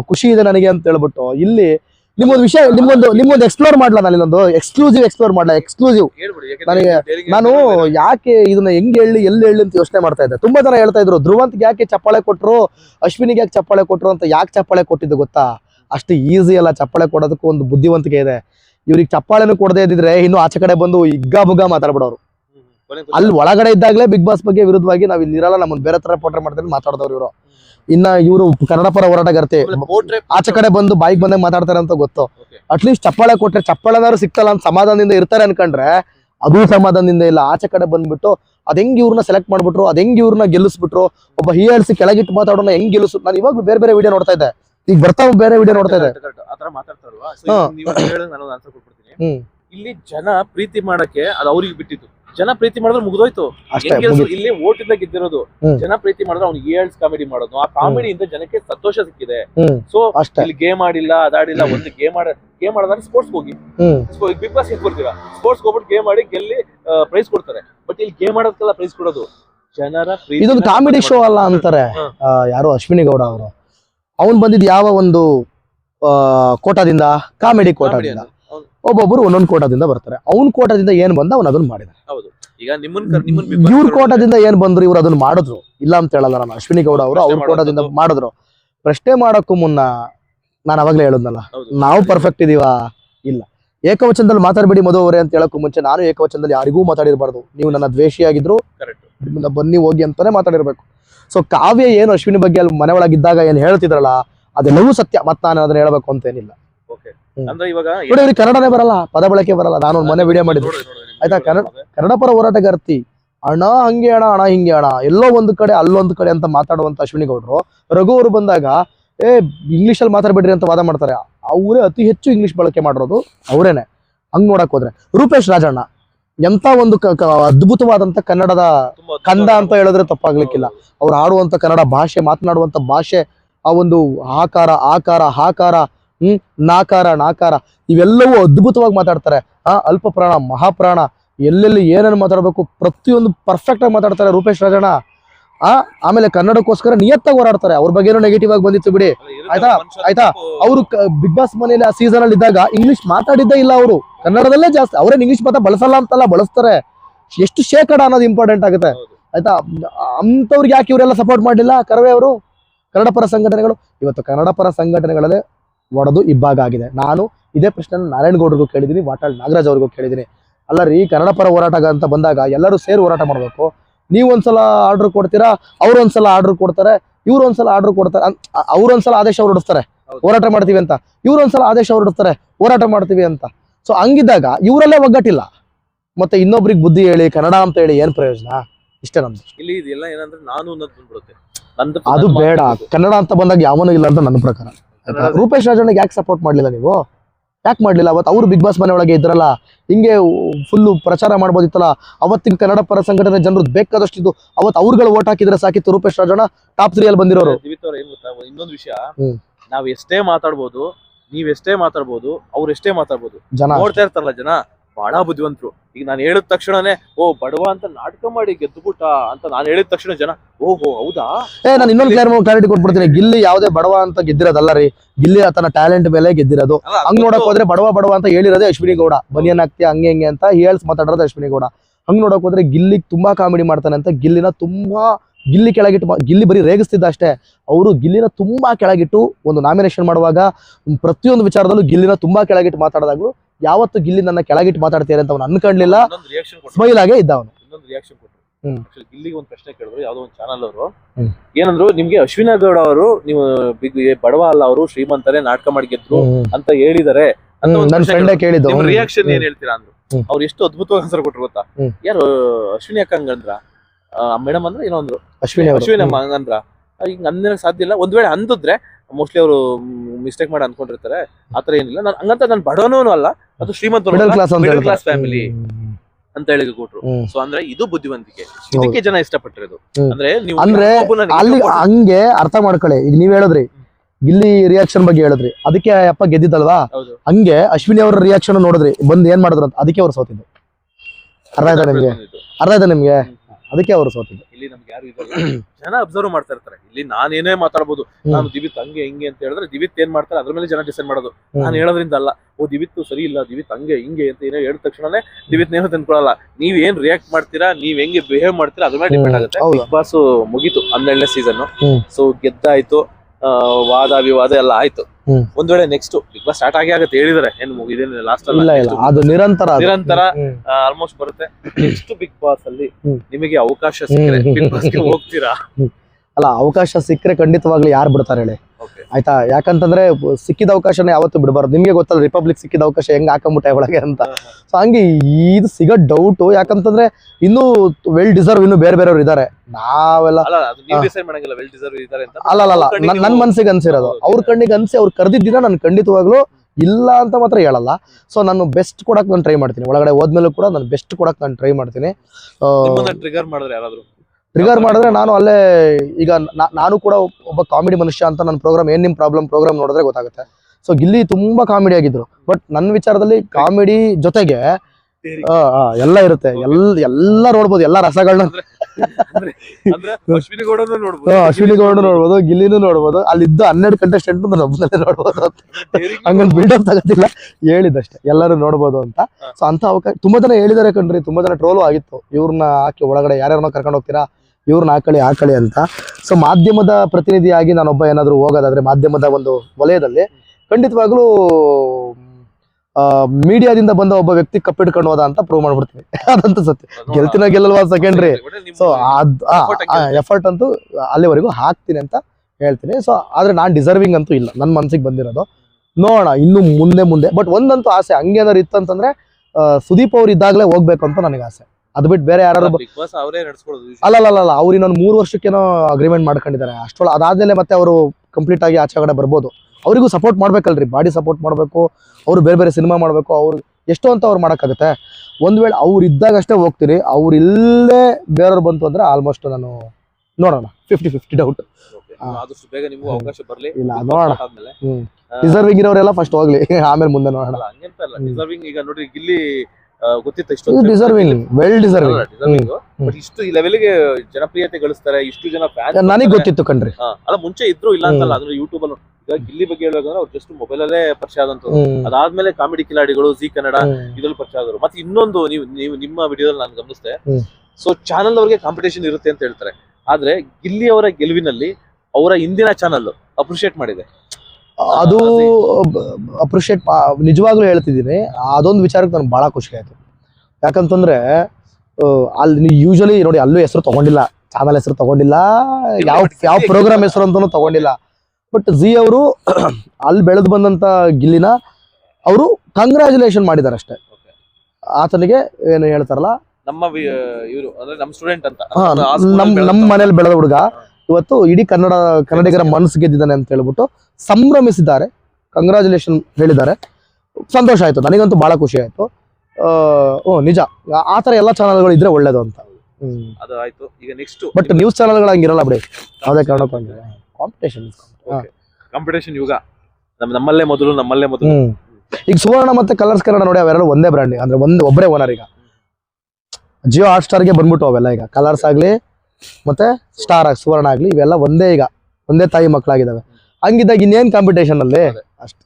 ಖುಷಿ ಇದೆ ನನಗೆ ಅಂತ ಹೇಳ್ಬಿಟ್ಟು ಇಲ್ಲಿ ನಿಮ್ಮೊಂದು ವಿಷಯ ನಿಮ್ಮೊಂದು ನಿಮ್ಮೊಂದು ಎಕ್ಸ್ಪ್ಲೋರ್ ಮಾಡ್ಲಾ ನಾನು ಇಲ್ಲೊಂದು ಎಕ್ಸ್ಕ್ಲೂಸಿವ್ ಎಕ್ಸ್ಪ್ಲೋರ್ ಮಾಡ್ಲಾ ಎಕ್ಸ್ಕ್ಲೂಸಿವ್ ನನಗೆ ನಾನು ಯಾಕೆ ಇದನ್ನ ಹೆಂಗ್ ಹೇಳಿ ಎಲ್ಲಿ ಹೇಳಿ ಅಂತ ಯೋಚನೆ ಮಾಡ್ತಾ ಇದ್ದೆ. ತುಂಬಾ ಜನ ಹೇಳ್ತಾ ಇದ್ರು. ಧ್ರುವಂತ್ಗೆ ಯಾಕೆ ಚಪ್ಪಾಳೆ ಕೊಟ್ರು? ಅಶ್ವಿನಿಗೆ ಯಾಕೆ ಚಪ್ಪಾಳೆ ಕೊಟ್ರು ಅಂತ ಯಾಕೆ ಚಪ್ಪಾಳೆ ಕೊಟ್ಟಿದ್ದು ಗೊತ್ತಾ? ಅಷ್ಟು ಈಸಿ ಅಲ್ಲ ಚಪ್ಪಾಳೆ ಕೊಡೋದಕ್ಕೂ ಒಂದು ಬುದ್ಧಿವಂತಿಕೆ ಇದೆ. ಇವ್ರಿಗೆ ಚಪ್ಪಾಳೆನೂ ಕೊಡದೇ ಇದ್ದಿದ್ರೆ ಇನ್ನು ಆಚೆ ಕಡೆ ಬಂದು ಇಗ್ಗಾ ಬುಗ್ಗಾ ಮಾತಾಡ್ಬಿಡೋರು. ಅಲ್ಲಿ ಒಳಗಡೆ ಇದ್ದಾಗಲೇ ಬಿಗ್ ಬಾಸ್ ಬಗ್ಗೆ ವಿರುದ್ಧವಾಗಿ ನಾವ್ ಇಲ್ಲಿ ಇರಲ್ಲ ನಮ್ಮನ್ನ ಬೇರೆ ತರ ಪೋಟ್ರೆ ಮಾಡ್ತಾರೆ ಮಾತಾಡಿದವ್ರು ಇವರು. ಇನ್ನ ಇವರು ಕನ್ನಡ ಪರ ಹೋರಾಟಗಾರ್ತಿ. ಆಚೆ ಕಡೆ ಬಂದು ಬಾಯಿಗೆ ಬಂದಾಗ ಮಾತಾಡ್ತಾರೆ ಅಂತ ಗೊತ್ತು. ಅಟ್ಲೀಸ್ಟ್ ಚಪ್ಪಾಳೆ ಕೊಟ್ರೆ ಚಪ್ಪಾಳೆನಾದ್ರು ಸಿಕ್ತಲ್ಲ ಅಂತ ಸಮಾಧಾನದಿಂದ ಇರ್ತಾರೆ ಅನ್ಕೊಂಡ್ರೆ ಅದು ಸಮಾಧಾನದಿಂದ ಇಲ್ಲ. ಆಚೆ ಕಡೆ ಬಂದ್ಬಿಟ್ಟು ಅದೆಂಗ್ ಹೆಂಗ್ ಇವ್ರನ್ನ ಸೆಲೆಕ್ಟ್ ಮಾಡ್ಬಿಟ್ರು ಅದೆಂಗ್ ಹೆಂಗ್ ಇವ್ರನ್ನ ಗೆಲ್ಲಿಸ್ಬಿಟ್ರು ಒಬ್ಬ ಹೀಯಾಳ್ಸಿ ಕೆಳಗಿಟ್ಟು ಮಾತಾಡೋಣ ಹೆಂಗ್ ಗೆಲ್ಲಿಸು ನಾನು ಇವಾಗ್ಲೂ ಬೇರೆ ಬೇರೆ ವಿಡಿಯೋ ನೋಡ್ತಾ ಇದ್ದೆ. ಈಗ ಬರ್ತಾವ ಬೇರೆ ವಿಡಿಯೋ ನೋಡ್ತಾ ಇದ್ದೆ ಇಲ್ಲಿ ಜನ ಪ್ರೀತಿ ಮಾಡಕ್ಕೆ ಅದು ಅವ್ರಿಗೆ ಬಿಟ್ಟಿದ್ದು. ಜನ ಪ್ರೀತಿ ಮಾಡಿದ್ರೆ ಮುಗ್ದೋಯ್ತು. ಅಷ್ಟೇ ಓಟ್? ಇಲ್ಲಿ ಓಟಿಂದ ಗೆದ್ದಿರೋದು. ಜನ ಪ್ರೀತಿ ಮಾಡಿದ್ರೆ ಅವ್ನಿಗೆ ಏಳ್ಸ್ ಕಾಮಿಡಿ ಮಾಡೋದು. ಆ ಕಾಮಿಡಿಯಿಂದ ಜನಕ್ಕೆ ಸಂತೋಷ ಸಿಕ್ಕಿದೆ. ಸೊ ಇಲ್ಲಿ ಗೇಮ್ ಆಡಿಲ್ಲ ಅದಾಡಿಲ್ಲ ಒಂದು ಗೇಮ್ ಆಡ ಗೇಮ್ ಆಡೋದ್ರೆ ಸ್ಪೋರ್ಟ್ಸ್ ಹೋಗಿ. ಬಿಗ್ ಬಾಸ್ ಹೆಂಗ್ ಕೊಡ್ತೀರಾ ಸ್ಪೋರ್ಟ್ಸ್ ಹೋಗ್ಬಿಟ್ಟು ಗೇಮ್ ಆಡಿ ಗೆಲ್ಲಿ ಪ್ರೈಸ್ ಕೊಡ್ತಾರೆ. ಬಟ್ ಇಲ್ಲಿ ಗೇಮ್ ಆಡೋದಕ್ಕೆಲ್ಲ ಪ್ರೈಸ್ ಕೊಡೋದು. ಜನರ ಇದೊಂದು ಕಾಮಿಡಿ ಶೋ ಅಲ್ಲ ಅಂತಾರೆ. ಯಾರು? ಅಶ್ವಿನಿ ಗೌಡ ಅವರು. ಅವನ್ ಬಂದಿದ್ ಯಾವ ಒಂದು ಕೋಟಾದಿಂದ? ಕಾಮಿಡಿ ಕೋಟಾದಿಂದ. ಒಬ್ಬೊಬ್ರು ಒಂದೊಂದು ಕೋಟದಿಂದ ಬರ್ತಾರೆ. ಅವ್ನ ಕೋಟದಿಂದ ಏನ್ ಬಂದ ಅವ್ನ ಅದನ್ನ ಮಾಡಿದ. ಹೌದು. ಈಗ ಇವ್ರ ಕೋಟದಿಂದ ಏನ್ ಬಂದ್ರು ಇವ್ರು ಅದನ್ನ ಮಾಡಿದ್ರು. ಇಲ್ಲ ಅಂತ ಹೇಳಲ್ಲ ನಾನು. ಅಶ್ವಿನಿ ಗೌಡ ಅವರು ಅವ್ರ ಕೋಟದಿಂದ ಮಾಡಿದ್ರು. ಪ್ರಶ್ನೆ ಮಾಡೋಕ್ಕೂ ಮುನ್ನ ನಾನು ಅವಾಗ್ಲೇ ಹೇಳುದ್ನಲ್ಲ. ನಾವು ಪರ್ಫೆಕ್ಟ್ ಇದೀವ? ಇಲ್ಲ. ಏಕವಚನದಲ್ಲಿ ಮಾತಾಡ್ಬೇಡಿ ಮಧು ಅವರೇ ಅಂತ ಹೇಳಕ್ಕೂ ಮುಂಚೆ ನಾನು ಏಕವಚನದಲ್ಲಿ ಯಾರಿಗೂ ಮಾತಾಡಿರಬಾರ್ದು. ನೀವು ನನ್ನ ದ್ವೇಷಿಯಾಗಿದ್ರು ಬನ್ನಿ ಹೋಗಿ ಅಂತಾನೆ ಮಾತಾಡಿರ್ಬೇಕು. ಸೊ ಕಾವ್ಯ ಏನು ಅಶ್ವಿನಿ ಬಗ್ಗೆ ಅಲ್ಲಿ ಮನೆ ಒಳಗಿದ್ದಾಗ ಏನ್ ಹೇಳ್ತಿದ್ರಲ್ಲ ಅದೆಲ್ಲವೂ ಸತ್ಯ. ಮತ್ತೆ ನಾನು ಅದನ್ನ ಹೇಳ್ಬೇಕು ಅಂತೇನಿಲ್ಲ. ಅಂದ್ರೆ ಇವಾಗ ಇವ್ರಿಗೆ ಕನ್ನಡನೇ ಬರಲ್ಲ ಪದ ಬಳಕೆ ಬರಲ್ಲ. ನಾನು ಒಂದು ಮನೆ ವಿಡಿಯೋ ಮಾಡಿದ್ದೆ. ಆಯ್ತಾ, ಕನ್ನಡ? ಕನ್ನಡ ಪರ ಹೋರಾಟಗಾರ್ತಿ ಅಣ್ಣ ಹಂಗೆ ಅಣ್ಣ ಅಣಾ ಹಿಂಗೆ ಅಣ್ಣ ಎಲ್ಲೋ ಒಂದು ಕಡೆ ಅಲ್ಲೊಂದು ಕಡೆ ಅಂತ ಮಾತಾಡುವಂತ ಅಶ್ವಿನಿ ಗೌಡ್ರು ರಘು ಅವರು ಬಂದಾಗ ಏ ಇಂಗ್ಲಿಷ್ ಅಲ್ಲಿ ಮಾತಾಡ್ಬೇಡ್ರಿ ಅಂತ ವಾದ ಮಾಡ್ತಾರೆ. ಅವರೇ ಅತಿ ಹೆಚ್ಚು ಇಂಗ್ಲಿಷ್ ಬಳಕೆ ಮಾಡಿರೋದು ಅವರೇನೆ. ಹಂಗ್ ನೋಡಕ್ ಹೋದ್ರೆ. ರೂಪೇಶ್ ರಾಜಣ್ಣ ಎಂತ ಒಂದು ಅದ್ಭುತವಾದಂತ ಕನ್ನಡದ ಕಂದ ಅಂತ ಹೇಳಿದ್ರೆ ತಪ್ಪಾಗ್ಲಿಕ್ಕಿಲ್ಲ. ಅವ್ರು ಆಡುವಂತ ಕನ್ನಡ ಭಾಷೆ ಮಾತನಾಡುವಂತ ಭಾಷೆ ಆ ಒಂದು ಆಕಾರ ಆಕಾರ ಹಾಕಾರ ಹ್ಮ್? ನಾಕಾರ ನಾಕಾರ. ಇವೆಲ್ಲವೂ ಅದ್ಭುತವಾಗಿ ಮಾತಾಡ್ತಾರೆ. ಆ ಅಲ್ಪ ಪ್ರಾಣ ಮಹಾಪ್ರಾಣ ಎಲ್ಲೆಲ್ಲಿ ಏನೇನು ಮಾತಾಡ್ಬೇಕು ಪ್ರತಿಯೊಂದು ಪರ್ಫೆಕ್ಟ್ ಆಗಿ ಮಾತಾಡ್ತಾರೆ ರೂಪೇಶ್ ರಾಜಣ್ಣ. ಆ ಆಮೇಲೆ ಕನ್ನಡಕ್ಕೋಸ್ಕರ ನಿಯತ್ತಾಗಿ ಹೋರಾಡ್ತಾರೆ. ಅವ್ರ ಬಗ್ಗೆನೂ ನೆಗೆಟಿವ್ ಆಗಿ ಬಂದಿತ್ತು ಬಿಡಿ. ಆಯ್ತಾ? ಆಯ್ತಾ? ಅವರು ಬಿಗ್ ಬಾಸ್ ಮನೆಯಲ್ಲಿ ಆ ಸೀಸನ್ ಅಲ್ಲಿ ಇದ್ದಾಗ ಇಂಗ್ಲಿಷ್ ಮಾತಾಡಿದ್ದೇ ಇಲ್ಲ ಅವರು. ಕನ್ನಡದಲ್ಲೇ ಜಾಸ್ತಿ. ಅವ್ರೇನ್ ಇಂಗ್ಲಿಷ್ ಮಾತಾ ಬಳಸಲ್ಲ ಅಂತಲ್ಲ ಬಳಸ್ತಾರೆ. ಎಷ್ಟು ಶೇಕಡ ಅನ್ನೋದು ಇಂಪಾರ್ಟೆಂಟ್ ಆಗುತ್ತೆ. ಆಯ್ತಾ? ಅಂತವ್ರಿಗೆ ಯಾಕೆ ಇವರೆಲ್ಲ ಸಪೋರ್ಟ್ ಮಾಡಲಿಲ್ಲ? ಕರವೇ ಅವರು? ಕನ್ನಡ ಪರ ಸಂಘಟನೆಗಳು? ಇವತ್ತು ಕನ್ನಡ ಪರ ಸಂಘಟನೆಗಳಲ್ಲೇ ಒಡೆದು ಇಬ್ಬಾಗ ಆಗಿದೆ. ನಾನು ಇದೇ ಪ್ರಶ್ನೆ ನಾರಾಯಣಗೌಡರಿಗೂ ಕೇಳಿದ್ದೀನಿ ವಾಟಾಳ್ ನಾಗರಾಜ್ ಅವ್ರಿಗೂ ಕೇಳಿದ್ದೀನಿ. ಅಲ್ಲ ರೀ ಕನ್ನಡ ಪರ ಹೋರಾಟ ಅಂತ ಬಂದಾಗ ಎಲ್ಲರೂ ಸೇರಿ ಹೋರಾಟ ಮಾಡಬೇಕು. ನೀವು ಒಂದ್ಸಲ ಆರ್ಡರ್ ಕೊಡ್ತೀರಾ? ಅವ್ರು ಒಂದ್ಸಲ ಆರ್ಡರ್ ಕೊಡ್ತಾರೆ ಇವ್ರು ಒಂದ್ಸಲ ಆರ್ಡರ್ ಕೊಡ್ತಾರೆ ಒಂದ್ಸಲ ಆದೇಶ ಹೊರಡಿಸ್ತಾರೆ. ಹೋರಾಟ ಮಾಡ್ತೀವಿ ಅಂತ. ಇವ್ರು ಒಂದ್ಸಲ ಆದೇಶ ಹೊರಡಿಸ್ತಾರೆ. ಹೋರಾಟ ಮಾಡ್ತೀವಿ ಅಂತ. ಸೊ ಹಂಗಿದ್ದಾಗ ಇವರಲ್ಲೇ ಒಗ್ಗಟ್ಟಿಲ್ಲ. ಮತ್ತೆ ಇನ್ನೊಬ್ರಿಗೆ ಬುದ್ಧಿ ಹೇಳಿ ಕನ್ನಡ ಅಂತ ಹೇಳಿ ಏನ್ ಪ್ರಯೋಜನ? ಇಷ್ಟೇ ನಮ್ದು. ಇಲ್ಲಿ ಇದೆಲ್ಲ ಏನಂದ್ರೆ ನಾನು ಅನ್ನೋದು ಬಂದ್ಬಿಡುತ್ತೆ. ಅದು ಬೇಡ. ಕನ್ನಡ ಅಂತ ಬಂದಾಗ ಯಾವನೂ ಇಲ್ಲ ಅಂತ ನನ್ನ ಪ್ರಕಾರ. ರೂಪೇಶ್ ರಾಜಣ್ಣಗೆ ಯಾಕೆ ಸಪೋರ್ಟ್ ಮಾಡ್ಲಿಲ್ಲ ನೀವು? ಯಾಕೆ ಮಾಡ್ಲಿಲ್ಲ? ಅವತ್ತು ಅವರು ಬಿಗ್ ಬಾಸ್ ಮನೆ ಒಳಗೆ ಇದ್ರಲ್ಲ ಹಿಂಗೆ ಫುಲ್ಲು ಪ್ರಚಾರ ಮಾಡ್ಬೋದಿತ್ತಲ್ಲ ಅವತ್ತಿನ ಕನ್ನಡ ಪರ ಸಂಘಟನೆ ಜನರು ಬೇಕಾದಷ್ಟಿದ್ದು ಅವತ್ತು ಅವ್ರುಗಳು ಓಟ್ ಹಾಕಿದ್ರೆ ಸಾಕಿತ್ತು ರೂಪೇಶ್ ರಾಜಣ್ಣ ಟಾಪ್ ತ್ರೀ ಅಲ್ಲಿ ಬಂದಿರೋರು. ಇನ್ನೊಂದು ವಿಷಯ. ನಾವ್ ಎಷ್ಟೇ ಮಾತಾಡ್ಬೋದು ನೀವ್ ಎಷ್ಟೇ ಮಾತಾಡ್ಬೋದು ಅವ್ರು ಎಷ್ಟೇ ಮಾತಾಡ್ಬೋದು ಜನ ನೋಡ್ತಾ ಇರ್ತಾರಲ್ಲ ಜನ. ಬಹಳ ಬುದ್ಧಿವಂತರು. ಈಗ ನಾನು ಹೇಳಿದ ತಕ್ಷಣನೇ ಓ ಬಡವ ಅಂತ ನಾಟಕ ಮಾಡಿ ಗೆದ್ದುಬಿಟ್ಟ ಅಂತ ನಾನು ಹೇಳಿದ ತಕ್ಷಣ ಜನ ಓಹೋ ಹೌದಾ? ಏ ನಾನು ಇನ್ನೊಂದು ಕ್ಲಾರಿಟಿ ಕೊಟ್ಬಿಡ್ತೀನಿ. ಗಿಲ್ಲಿ ಯಾವುದೇ ಬಡವ ಅಂತ ಗೆದ್ದಿರೋದಲ್ಲ ರೀ. ಗಿಲ್ಲಿ ತನ್ನ ಟ್ಯಾಲೆಂಟ್ ಮೇಲೆ ಗೆದ್ದಿರೋದು. ಹಂಗ್ ನೋಡಕ್ ಹೋದ್ರೆ ಬಡವ ಬಡವ ಅಂತ ಹೇಳಿರೋದೇ ಅಶ್ವಿನಿ ಗೌಡ. ಬನಿಯನ್ ಆಗ್ತಿ ಹಂಗೆ ಹಂಗೆ ಅಂತ ಹೇಳ್ಸ್ ಮಾತಾಡೋದು ಅಶ್ವಿನಿ ಗೌಡ. ಹಂಗ್ ನೋಡಕ್ ಹೋದ್ರೆ ಗಿಲ್ಲಿ ತುಂಬಾ ಕಾಮಿಡಿ ಮಾಡ್ತಾನೆ ಅಂತ ಗಿಲ್ಲಿನ ತುಂಬಾ ಗಿಲ್ಲಿ ಕೆಳಗಿಟ್ಟು ಗಿಲ್ಲಿ ಬರೀ ರೇಗಿಸ್ತಿದ್ದ ಅಷ್ಟೇ. ಅವರು ಗಿಲ್ಲಿನ ತುಂಬಾ ಕೆಳಗಿಟ್ಟು ಒಂದು ನಾಮಿನೇಷನ್ ಮಾಡುವಾಗ ಪ್ರತಿಯೊಂದು ವಿಚಾರದಲ್ಲೂ ಗಿಲ್ಲಿನ ತುಂಬಾ ಕೆಳಗಿಟ್ಟು ಮಾತಾಡಿದಾಗ್ಲೂ ಯಾವತ್ತು ಗಿಲ್ಲಿ ನನ್ನ ಕೆಳಗಿಟ್ಟು ಮಾತಾಡ್ತೀರ ಅಂತ ಅವ್ನು ಅನ್ಕೊಂಡ್ಲಿಲ್ಲ ಸ್ಮೈಲ್ ಆಗೇ ಇದ್ದ ಅವನು. ಇನ್ನೊಂದು ರಿಯಾಕ್ಷನ್ ಕೊಟ್ರು. ಗಿಲ್ಲಿಗೆ ಒಂದು ಪ್ರಶ್ನೆ ಕೇಳಿದ್ರು ಯಾವ್ದೋ ಒಂದು ಚಾನಲ್ ಅವರು. ಏನಂದ್ರು ನಿಮ್ಗೆ ಅಶ್ವಿನ ಗೌಡ ಅವರು ನೀವು ಬಿಗ್ ಬಡವ ಅಲ್ಲ ಅವರು ಶ್ರೀಮಂತರೇ ನಾಟಕ ಮಾಡಿ ಗೆದ್ರು ಅಂತ ಹೇಳಿದಾರೆ. ರಿಯಾಕ್ಷನ್ ಏನ್ ಹೇಳ್ತೀರಾ ಅಂದ್ರು. ಅವ್ರು ಎಷ್ಟು ಅದ್ಭುತವಾಗಿ ಆನ್ಸರ್ ಕೊಟ್ರು ಗೊತ್ತಾ? ಯಾರು ಅಶ್ವಿನಿ ಅಕ್ಕ ಹಂಗಂದ್ರ ಮೇಡಮ್ ಅಂದ್ರೆ ಏನೋ ಅಂದ್ರು. ಅಶ್ವಿನಿ ಅಶ್ವಿನಿ ಅಮ್ಮ ಹಂಗಂದ್ರ ಹಿಂಗ ಅಂದಿರಕ್ ಸಾಧ್ಯ ಇಲ್ಲ. ಒಂದ್ ವೇಳೆ ಅಂದಿದ್ರೆ ಮೋಸ್ಟ್ಲಿ ಅವರು ಮಿಸ್ಟೇಕ್ ಮಾಡಿ ಅನ್ಕೊಂಡಿರ್ತಾರೆ. ಆತರ ಏನಿಲ್ಲ. ನಾನು ಹಂಗಂತ ನಾನು ಬಡವನೂ ಅಲ್ಲ ಅದು ಶ್ರೀಮಂತ ಮಿಡಲ್ ಕ್ಲಾಸ್ ಫ್ಯಾಮಿಲಿ ಅಂತ ಹೇಳಿ ಕೊಟ್ರು. ಸೊ ಅಂದ್ರೆ ಇದು ಬುದ್ಧಿವಂತಿಕೆ. ಇದಕ್ಕೆ ಜನ ಇಷ್ಟಪಟ್ಟಿರೋದು. ಅಂದ್ರೆ ನೀವು ಅಂದ್ರೆ ಅಲ್ಲಿ ಹಂಗೆ ಅರ್ಥ ಮಾಡ್ಕೊಳ್ಳಿ. ಈಗ ನೀವ್ ಹೇಳಿದ್ರಿ ಇಲ್ಲಿ ರಿಯಾಕ್ಷನ್ ಬಗ್ಗೆ ಹೇಳಿದ್ರಿ. ಅದಕ್ಕೆ ಅಪ್ಪ ಗೆದ್ದಿದ್ದಲ್ವಾ? ಹೌದು. ಹಂಗೆ ಅಶ್ವಿನಿ ಅವರ ರಿಯಾಕ್ಷನ್ ನೋಡಿದ್ರಿ. ಬಂದ್ ಏನ್ ಮಾಡಿದ್ರು ಅಂತ? ಅದಕ್ಕೆ ಅವ್ರು ಸೋತಿದ್ದು. ಅರ್ಧ ಆಯ್ತಾ ನಿಮ್ಗೆ? ಅರ್ಧ ಅರ್ಥ ಆಯ್ತಾ ನಿಮ್ಗೆ? ಅದಕ್ಕೆ ಅವರು ಸೋತಿದ್ದು ಇಲ್ಲಿ ನಮ್ಗೆ ಯಾರು ಇದಲ್ಲ ಜನ ಅಬ್ಸರ್ವ್ ಮಾಡ್ತಾ ಇರ್ತಾರೆ. ಇಲ್ಲಿ ನಾನು ಏನೇ ಮಾತಾಡ್ಬೋದು. ನಾನು ದಿವಿತ್ ಹಂಗೆ ಹಿಂಗೆ ಅಂತ ಹೇಳಿದ್ರೆ ದಿವಿತ್ ಏನ್ ಮಾಡ್ತಾರೆ? ಅದ್ರ ಮೇಲೆ ಜನ ಡಿಸೈಡ್ ಮಾಡೋದು. ನಾನು ಹೇಳೋದ್ರಿಂದ ಅಲ್ಲ. ಓ ದಿವಿತ್ ಸರಿ ಇಲ್ಲ ದಿವಿತ್ ಹಂಗೆ ಹಿಂಗೆ ಅಂತ ಏನೋ ಹೇಳಿದ ತಕ್ಷಣನೇ ದಿವಿತ್ ನೇಹ ತಂದ್ಕೊಳಲ್ಲ ನೀವ್ ಏನ್ ರಿಯಾಕ್ಟ್ ಮಾಡ್ತೀರಾ? ನೀವ್ ಹೆಂಗೆ ಬಿಹೇವ್ ಮಾಡ್ತೀರಾ? ಅದ್ರ ಮೇಲೆ ಡಿಪೆಂಡ್ ಆಗುತ್ತೆ. ಬಿಗ್ ಬಾಸ್ ಮುಗೀತು ಹನ್ನೆರಡನೇ ಸೀಸನ್. ಸೊ ಗೆದ್ದಾಯ್ತು. ವಾದ ವಿವಾದ ಎಲ್ಲ ಆಯ್ತು. ಒಂದ್ ವೇಳೆ ನೆಕ್ಸ್ಟ್ ಬಿಗ್ ಬಾಸ್ ಸ್ಟಾರ್ಟ್ ಆಗಿ ಆಗುತ್ತೆ ಹೇಳಿದ್ರೆ. ಏನ್ ಮುಗಿದೇನೆ ಲಾಸ್ಟ್ ಅಲ್ಲ. ಅದು ನಿರಂತರ ನಿರಂತರ ಆಲ್ಮೋಸ್ಟ್ ಬರುತ್ತೆ. ನೆಕ್ಸ್ಟ್ ಬಿಗ್ ಬಾಸ್ ಅಲ್ಲಿ ನಿಮಗೆ ಅವಕಾಶ ಸಿಕ್ಕರೆ. ಬಿಗ್ ಬಾಸ್ಗೆ ಹೋಗ್ತೀರಾ? ಅಲ್ಲ ಅವಕಾಶ ಸಿಕ್ಕರೆ ಖಂಡಿತವಾಗ್ಲೂ ಯಾರು ಬಿಡ್ತಾರೆ ಹೇಳಿ? ಆಯ್ತಾ? ಯಾಕಂತಂದ್ರೆ ಸಿಕ್ಕಿದ ಅವಕಾಶನ ಯಾವತ್ತು ಬಿಡಬಾರ್ದು. ನಿಮ್ಗೆ ಗೊತ್ತಲ್ಲ ರಿಪಬ್ಲಿಕ್ ಸಿಕ್ಕಿದ ಅವಕಾಶ ಹೆಂಗ್ ಹಾಕೊಂಬಿಟ್ಟೆ ಒಳಗೆ ಅಂತ. ಸೊ ಹಂಗೆ ಇದು ಸಿಗೋ ಡೌಟು ಯಾಕಂತಂದ್ರೆ ಇನ್ನೂ ವೆಲ್ ಡಿಸರ್ವ್ ಇನ್ನು ಬೇರೆ ಬೇರೆಯವ್ರು ಇದಾರೆ. ನಾವೆಲ್ಲ ಅಲ್ಲ ಇದ್ದಾರೆ ಅಲ್ಲ ನನ್- ಮನ್ಸಿಗೆ ಅನ್ಸಿರೋದು. ಅವ್ರ ಕಣ್ಣಿಗೆ ಅನ್ಸಿ ಅವ್ರು ಕರೆದಿದ್ದಿನ ನಾನು ಖಂಡಿತವಾಗ್ಲೂ ಇಲ್ಲ ಅಂತ ಮಾತ್ರ ಹೇಳಲ್ಲ. ಸೊ ನಾನು ಬೆಸ್ಟ್ ಕೊಡಕ್ ನಾನು ಟ್ರೈ ಮಾಡ್ತೀನಿ. ಒಳಗಡೆ ಹೋದ್ಮೇಲೂ ಕೂಡ ನಾನು ಬೆಸ್ಟ್ ಕೊಡಕ್ ನಾನು ಟ್ರೈ ಮಾಡ್ತೀನಿ. ಟ್ರಿಗರ್ ಮಾಡಿದ್ರೆ ಯಾರಾದ್ರೂ? ಟ್ರಿಗರ್ ಮಾಡಿದ್ರೆ ನಾನು ಅಲ್ಲೇ ಈಗ ನಾನು ಕೂಡ ಒಬ್ಬ ಕಾಮಿಡಿ ಮನುಷ್ಯ ಅಂತ ನನ್ನ ಪ್ರೋಗ್ರಾಮ್ ಏನ್ ನಿಮ್ ಪ್ರಾಬ್ಲಮ್ ಪ್ರೋಗ್ರಾಮ್ ನೋಡಿದ್ರೆ ಗೊತ್ತಾಗುತ್ತೆ. ಸೊ ಗಿಲ್ಲಿ ತುಂಬಾ ಕಾಮಿಡಿ ಆಗಿದ್ರು. ಬಟ್ ನನ್ನ ವಿಚಾರದಲ್ಲಿ ಕಾಮಿಡಿ ಜೊತೆಗೆ ಎಲ್ಲ ಇರುತ್ತೆ. ಎಲ್ ಎಲ್ಲ ನೋಡ್ಬೋದು ಎಲ್ಲ ರಸಗಳನ್ನ ಅಶ್ವಿನಿ ಗೌಡನು ನೋಡ್ಬೋದು. ಗಿಲ್ಲಿನು ನೋಡ್ಬೋದು. ಅಲ್ಲಿದ್ದ ಹನ್ನೆರಡು ಕಂಟೆಸ್ಟೆಂಟ್ ನೋಡ್ಬೋದು ಅಂತ. ಹಂಗನ್ ಬಿಲ್ಡಪ್ ತಗೋತಿಲ್ಲ. ಹೇಳಿದಷ್ಟೇ ಎಲ್ಲರೂ ನೋಡ್ಬೋದು ಅಂತ. ಸೊ ಅಂತ ಅವಕಾಶ ತುಂಬಾ ಜನ ಹೇಳಿದಾರೆ ಕಣ್ರಿ ತುಂಬಾ ಜನ ಟ್ರೋಲು ಆಗಿತ್ತು. ಇವ್ರನ್ನ ಹಾಕಿ ಒಳಗಡೆ ಯಾರ್ಯಾರನ್ನ ಕರ್ಕೊಂಡು ಹೋಗ್ತೀರಾ? ಇವ್ರನ್ನ ಹಾಕಳಿ ಹಾಕಳಿ ಅಂತ. ಸೊ ಮಾಧ್ಯಮದ ಪ್ರತಿನಿಧಿಯಾಗಿ ನಾನೊಬ್ಬ ಏನಾದರೂ ಹೋಗೋದಾದ್ರೆ ಮಾಧ್ಯಮದ ಒಂದು ವಲಯದಲ್ಲಿ ಖಂಡಿತವಾಗ್ಲೂ ಮೀಡಿಯಾದಿಂದ ಬಂದ ಒಬ್ಬ ವ್ಯಕ್ತಿ ಕಪ್ಪಿಟ್ಕೊಂಡು ಹೋದ ಅಂತ ಪ್ರೂವ್ ಮಾಡ್ಬಿಡ್ತೀನಿ. ಅದಂತೂ ಸತ್ಯ. ಗೆಲ್ತಿನ ಗೆಲ್ಲಲ್ವಾ ಸೆಕೆಂಡ್ರಿ ಸೊ ಅದು Effort ಎಫರ್ಟ್ ಅಂತೂ ಅಲ್ಲಿವರೆಗೂ ಹಾಕ್ತೀನಿ ಅಂತ ಹೇಳ್ತೀನಿ. ಸೊ ಆದ್ರೆ ನಾನು ಡಿಸರ್ವಿಂಗ್ ಅಂತೂ ಇಲ್ಲ. ನನ್ನ ಮನ್ಸಿಗೆ ಬಂದಿರೋದು. ನೋಡೋಣ ಇನ್ನು ಮುಂದೆ ಮುಂದೆ. ಬಟ್ ಒಂದಂತೂ ಆಸೆ ಹಂಗೇನಾದ್ರು ಇತ್ತಂತಂದ್ರೆ ಅಂತಂದ್ರೆ ಸುದೀಪ್ ಅವ್ರು ಇದ್ದಾಗಲೇ ಹೋಗ್ಬೇಕು ಅಂತ ನನಗೆ ಆಸೆ. ಅದು ಬಿಟ್ಟು ಬೇರೆ ಯಾರು ಅಲ್ಲ ಅವ್ರು ಇನ್ನೊಂದು ಮೂರು ವರ್ಷಕ್ಕೇನೋ ಅಗ್ರಿಮೆಂಟ್ ಮಾಡ್ಕೊಂಡಿದ್ದಾರೆ. ಅಷ್ಟೊಳ ಅದಾದ್ಮೇಲೆ ಮತ್ತೆ ಅವರು ಕಂಪ್ಲೀಟ್ ಆಗಿ ಆಚೆ ಕಡೆ ಬರ್ಬೋದು. ಅವರಿಗೂ ಸಪೋರ್ಟ್ ಮಾಡ್ಬೇಕಲ್ರಿ. ಬಾಡಿ ಸಪೋರ್ಟ್ ಮಾಡಬೇಕು. ಅವರು ಬೇರೆ ಬೇರೆ ಸಿನಿಮಾ ಮಾಡಬೇಕು. ಅವ್ರು ಎಷ್ಟೋ ಅಂತ ಅವ್ರು ಮಾಡೋಕ್ಕಾಗುತ್ತೆ. ಒಂದ್ ವೇಳೆ ಅವ್ರು ಇದ್ದಾಗಷ್ಟೇ ಹೋಗ್ತೀನಿ ಅವ್ರು ಇಲ್ಲೇ ಬೇರೆಯವ್ರು ಬಂತು ಅಂದ್ರೆ ಆಲ್ಮೋಸ್ಟ್ ನಾನು ನೋಡೋಣ. Fifty fifty doubt. ಆದಷ್ಟು ಬೇಗ ನಿಮ್ಗೂ ಅವಕಾಶ ಬರಲಿ. ಇಲ್ಲ, ನೋಡೋಣ. ಡಿಸರ್ವಿಂಗ್ ಇರೋರೆಲ್ಲ ಫಸ್ಟ್ ಹೋಗ್ಲಿ. ಆಮೇಲೆ ಮುಂದೆ ನೋಡೋಣ. ಅಲ್ಲ ಹಂಗೆಂತ ಅಲ್ಲ ಡಿಸರ್ವಿಂಗ್ ಈಗ ನೋಡ್ರಿ ಗಿಲ್ಲಿ ಗೊತ್ತಿತ್ತು ಇಷ್ಟು ಡಿಸರ್ವಿಂಗ್ ವೆಲ್ ಡಿಸರ್ವಿಂಗ್ ಬಟ್ ಇಷ್ಟು ಈ ಲೆವೆಲ್ಗೆ ಜನಪ್ರಿಯತೆ ಗಳಿಸ್ತಾರೆ ಇಷ್ಟು ಜನ ಫ್ಯಾನ್ ನನಗೆ ಗೊತ್ತಿತ್ತು ಕಣ್ರಿ. ಅಲ್ಲ ಮುಂಚೆ ಇದ್ರು ಇಲ್ಲ ಅಂತಲ್ಲ ಅಂದ್ರೆ ಯೂಟ್ಯೂಬ್ ಅಲ್ಲಿ. ಗಿಲ್ಲಿ ಬಗ್ಗೆ ಹೇಳೋದಂದ್ರೆ ಅವ್ರು ಜಸ್ಟ್ ಮೊಬೈಲ್ ಅಲ್ಲೇ ಪರಿಚಯ ಹ್ಮ್. ಅದಾದ್ಮೇಲೆ ಕಾಮಿಡಿ ಕಿಲಾಡಿಗಳು ಜಿ ಕನ್ನಡ. ಇದ್ರಲ್ಲಿ ಪರಿಚಯ ಆದರು ಮತ್ತೆ ಇನ್ನೊಂದು ನೀವು ನೀವು ನಿಮ್ಮ ವಿಡಿಯೋದಲ್ಲಿ ನಾನು ಗಮನಿಸಿದೆ. ಸೊ ಚಾನಲ್ ಅವ್ರಿಗೆ ಕಾಂಪಿಟೇಷನ್ ಇರುತ್ತೆ ಅಂತ ಹೇಳ್ತಾರೆ. ಆದ್ರೆ ಗಿಲ್ಲಿ ಅವರ ಗೆಲುವಿನಲ್ಲಿ ಅವರ ಹಿಂದಿನ ಚಾನಲ್ ಅಪ್ರಿಶಿಯೇಟ್ ಮಾಡಿದೆ. ಅದು ಅಪ್ರಿಷಿಯೇಟ್ ನಿಜವಾಗ್ಲೂ ಹೇಳ್ತಿದ್ದೀನಿ. ಅದೊಂದು ವಿಚಾರಕ್ಕೆ ನನಗೆ ಬಹಳ ಖುಷಿ ಆಯ್ತು. ಯಾಕಂತಂದ್ರೆ ಅಲ್ಲಿ ಅಲ್ಲಿ ಯೂಶಲಿ ನೋಡಿ ಅಲ್ಲೂ ಹೆಸರು ತಗೊಂಡಿಲ್ಲ. ಚಾನಲ್ ಹೆಸರು ತಗೊಂಡಿಲ್ಲ. ಯಾವ ಯಾವ ಪ್ರೋಗ್ರಾಮ್ ಹೆಸರು ಅಂತಾನೂ ತಗೊಂಡಿಲ್ಲ. ಬಟ್ ಜಿ ಅವರು ಅಲ್ಲಿ ಬೆಳೆದು ಬಂದಂತ ಗಿಲ್ಲಿನ ಅವರು ಕಂಗ್ರ್ಯಾಚುಲೇಷನ್ ಮಾಡಿದ್ದಾರೆ ಅಷ್ಟೇ. ಆತನಿಗೆ ಏನು ಹೇಳ್ತಾರಲ್ಲ? ನಮ್ಮ ಇವರು ಅಂದ್ರೆ ನಮ್ಮ ಸ್ಟೂಡೆಂಟ್ ಅಂತ. ನಮ್ಮ ಮನೇಲಿ ಬೆಳೆದ ಹುಡುಗ. ಇವತ್ತು ಇಡೀ ಕನ್ನಡ ಕನ್ನಡಿಗರ ಮನಸ್ಸು ಗೆದ್ದಿದ್ದಾನೆ ಅಂತ ಹೇಳ್ಬಿಟ್ಟು ಸಂಭ್ರಮಿಸಿದ್ದಾರೆ. ಕಂಗ್ರಾಚುಲೇಷನ್ ಹೇಳಿದ್ದಾರೆ. ಸಂತೋಷ ಆಯ್ತು. ನನಗಂತೂ ಬಹಳ ಖುಷಿ ಆಯ್ತು. ಓ ನಿಜ. ಆ ತರ ಎಲ್ಲ ಚಾನಲ್ಗಳು ಇದ್ರೆ ಒಳ್ಳೇದು ಅಂತ. ಅದು ಆಯ್ತು. ಈಗ ನೆಕ್ಸ್ಟ್ ಬಟ್ ನ್ಯೂಸ್ ಚಾನಲ್ಗಳು ಹಂಗಿರಲ್ಲ ಬಿಡಿ. ಯಾವುದೇ ಕಾರಣಕ್ಕೂ ಹಂಗಿಲ್ಲ ಕಾಂಪಿಟೇಷನ್ ಕಾಂಪಿಟೇಷನ್ ಯುಗ. ನಮ್ಮ ನಮ್ಮಲ್ಲೇ ಮೊದಲು ನಮ್ಮಲ್ಲೇ ಮೊದಲು. ಈಗ ಸುವರ್ಣ ಮತ್ತೆ ಕಲರ್ಸ್ ಕನ್ನಡ ನೋಡಿ ಅವೆರಡು ಒಂದೇ ಬ್ರ್ಯಾಂಡ್ ಅಂದ್ರೆ ಒಂದು ಒಬ್ಬರೇ ಓನರ್ ಈಗ. ಜಿಯೋ ಹಾಟ್ ಸ್ಟಾರ್ಗೆ ಬಂದ್ಬಿಟ್ಟು ಅವೆಲ್ಲ ಈಗ. ಕಲರ್ಸ್ ಆಗ್ಲಿ ಮತ್ತೆ ಸ್ಟಾರ್ ಆಗಿ ಸುವರ್ಣ ಆಗ್ಲಿ, ಇವೆಲ್ಲ ಒಂದೇ ಈಗ, ಒಂದೇ ತಾಯಿ ಮಕ್ಕಳಾಗಿದ್ದಾವೆ ಹಂಗಿದ್ದಾಗ ಇನ್ನೇನ್ ಕಾಂಪಿಟೇಷನ್ ಅಲ್ಲಿ. ಅಷ್ಟೇ